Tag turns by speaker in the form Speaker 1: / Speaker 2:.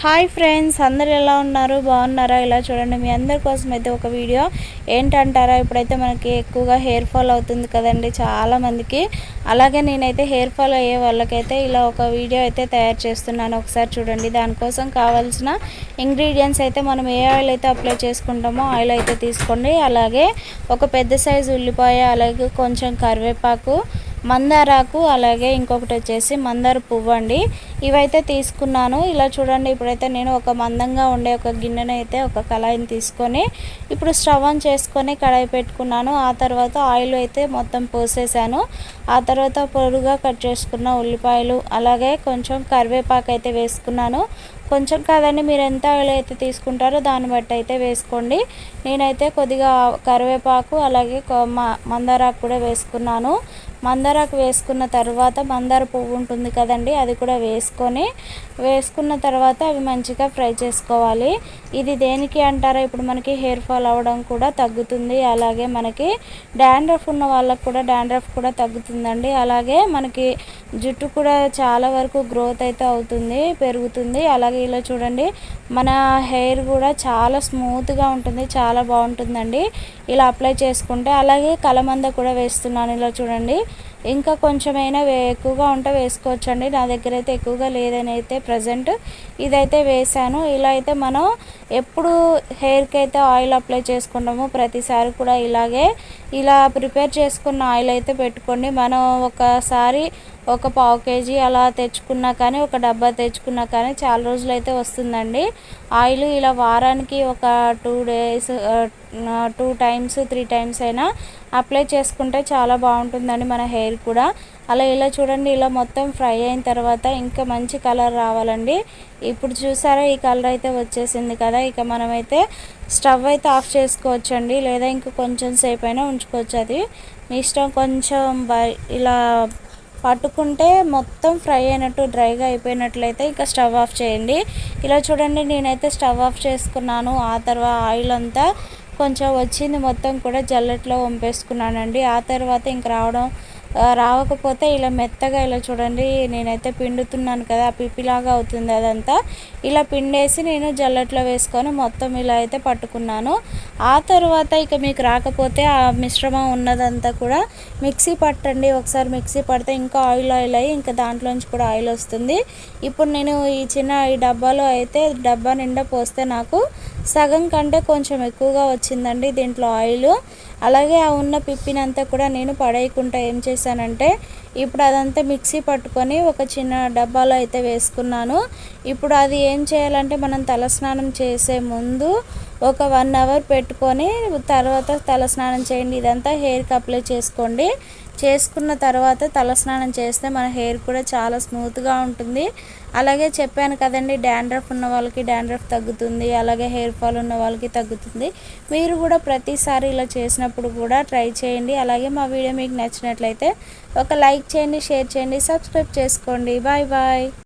Speaker 1: Hi friends అందరు ఎలా ఉన్నారు? బాగున్నారా? ఇలా చూడండి మీ అందరి కోసం అయితే ఒక వీడియో. ఏంటంటారా? ఇప్పుడైతే మనకి ఎక్కువగా హెయిర్ ఫాల్ అవుతుంది కదండి చాలామందికి అలాగే నేనైతే హెయిర్ ఫాల్ అయ్యే వాళ్ళకైతే ఇలా ఒక వీడియో అయితే తయారు చేస్తున్నాను. ఒకసారి చూడండి దానికోసం కావాల్సిన ఇంగ్రీడియంట్స్ అయితే మనం ఏ ఆయిల్ అయితే అప్లై చేసుకుంటామో ఆయిల్ అయితే తీసుకోండి. అలాగే ఒక పెద్ద సైజు ఉల్లిపాయ అలాగే కొంచెం కరివేపాకు మందారాకు అలాగే ఇంకొకటి వచ్చేసి మందార పువ్వు అండి. ఇవైతే తీసుకున్నాను. ఇలా చూడండి ఇప్పుడైతే నేను ఒక మందంగా ఉండే ఒక గిన్నెను అయితే ఒక కళాయిని తీసుకొని ఇప్పుడు స్టవ్ ఆన్ చేసుకొని కడాయి పెట్టుకున్నాను. ఆ తర్వాత ఆయిల్ అయితే మొత్తం పోసేసాను. ఆ తర్వాత పొడుగా కట్ చేసుకున్న ఉల్లిపాయలు అలాగే కొంచెం కరివేపాకు అయితే వేసుకున్నాను. కొంచెం కాదండి మీరు ఎంత ఆయిల్ అయితే తీసుకుంటారో దాన్ని బట్టి అయితే వేసుకోండి. నేనైతే కొద్దిగా కరివేపాకు అలాగే మందారాకు కూడా వేసుకున్నాను. మందారాకు వేసుకున్న తర్వాత మందార పువ్వు ఉంటుంది కదండి అది కూడా వేసుకొని వేసుకున్న తర్వాత అవి మంచిగా ఫ్రై చేసుకోవాలి. ఇది దేనికి అంటారా? ఇప్పుడు మనకి హెయిర్ ఫాల్ అవ్వడం కూడా తగ్గుతుంది. అలాగే మనకి డాండ్రఫ్ ఉన్న వాళ్ళకు కూడా డాండ్రఫ్ కూడా తగ్గుతుందండి. అలాగే మనకి జుట్టు కూడా చాలా వరకు గ్రోత్ అయితే అవుతుంది పెరుగుతుంది. అలాగే ఇలా చూడండి మన హెయిర్ కూడా చాలా స్మూత్గా ఉంటుంది చాలా బాగుంటుందండి. ఇలా అప్లై చేసుకుంటే. అలాగే కలమంద కూడా వేస్తున్నాను ఇలా చూడండి. ఇంకా కొంచెమైనా ఎక్కువగా ఉంటే వేసుకోవచ్చండి. నా దగ్గర అయితే ఎక్కువగా లేదని అయితే ప్రజెంట్ ఇదైతే వేసాను ఇలా అయితే మనం ఎప్పుడు హెయిర్కి అయితే ఆయిల్ అప్లై చేసుకుంటామో ప్రతిసారి కూడా ఇలాగే ఇలా ప్రిపేర్ చేసుకున్న ఆయిల్ అయితే పెట్టుకోండి. మనం ఒకసారి ఒక పావు కేజీ అలా తెచ్చుకున్నా కానీ ఒక డబ్బా తెచ్చుకున్నా కానీ చాలా రోజులు అయితే వస్తుందండి. ఆయిల్ ఇలా వారానికి ఒక two days two times three times అయినా అప్లై చేసుకుంటే చాలా బాగుంటుందండి మన హెయిర్ కూడా. అలా ఇలా చూడండి ఇలా మొత్తం ఫ్రై అయిన తర్వాత ఇంకా మంచి కలర్ రావాలండి. ఇప్పుడు చూసారా ఈ కలర్ అయితే వచ్చేసింది కదా. ఇక మనమైతే స్టవ్ అయితే ఆఫ్ చేసుకోవచ్చండి. లేదా ఇంకా కొంచెం సేపు అయినా ఉంచుకోవచ్చు అది. మీ ఇష్టం కొంచెం ఇలా పట్టుకుంటే మొత్తం ఫ్రై అయినట్టు డ్రైగా అయిపోయినట్లయితే ఇక స్టవ్ ఆఫ్ చేయండి. ఇలా చూడండి నేనైతే స్టవ్ ఆఫ్ చేసుకున్నాను. ఆ తర్వాత ఆయిల్ అంతా కొంచెం వచ్చింది మొత్తం కూడా జల్లెట్లో వంపేసుకున్నానండి. ఆ తర్వాత ఇంక రావడం రావకపోతే ఇలా మెత్తగా ఇలా చూడండి నేనైతే పిండుతున్నాను కదా పిప్పిలాగా అవుతుంది అదంతా. ఇలా పిండేసి నేను జల్లెట్లో వేసుకొని మొత్తం ఇలా అయితే పట్టుకున్నాను. ఆ తర్వాత ఇక మీకు రాకపోతే ఆ మిశ్రమం ఉన్నదంతా కూడా మిక్సీ పట్టండి. ఒకసారి మిక్సీ పడితే ఇంకా ఆయిల్ ఆయిల్ అయ్యి ఇంకా దాంట్లోంచి కూడా ఆయిల్ వస్తుంది. ఇప్పుడు నేను ఈ చిన్న ఈ డబ్బాలో అయితే డబ్బా నిండా పోస్తే నాకు సగం కంటే కొంచెం ఎక్కువగా వచ్చిందండి దీంట్లో ఆయిల్. అలాగే ఆ ఉన్న పిప్పినంతా కూడా నేను పడేయకుండా ఏం చేశానంటే ఇప్పుడు అదంతా మిక్సీ పట్టుకొని ఒక చిన్న డబ్బాలో అయితే వేసుకున్నాను. ఇప్పుడు అది ఏం చేయాలంటే మనం తలస్నానం చేసే ముందు ఒక వన్ అవర్ పెట్టుకొని తర్వాత తలస్నానం చేయండి. ఇదంతా హెయిర్కి అప్లై చేసుకోండి. చేసుకున్న తర్వాత తలస్నానం చేస్తే మన హెయిర్ కూడా చాలా స్మూత్గా ఉంటుంది. అలాగే చెప్పాను కదండి డాండ్రఫ్ ఉన్న వాళ్ళకి డాండ్రఫ్ తగ్గుతుంది అలాగే హెయిర్ ఫాల్ ఉన్న వాళ్ళకి తగ్గుతుంది. మీరు కూడా ప్రతిసారి ఇలా చేసినప్పుడు కూడా ట్రై చేయండి. అలాగే మా వీడియో మీకు నచ్చినట్లయితే ఒక లైక్ చేయండి షేర్ చేయండి సబ్స్క్రైబ్ చేసుకోండి. Bye bye.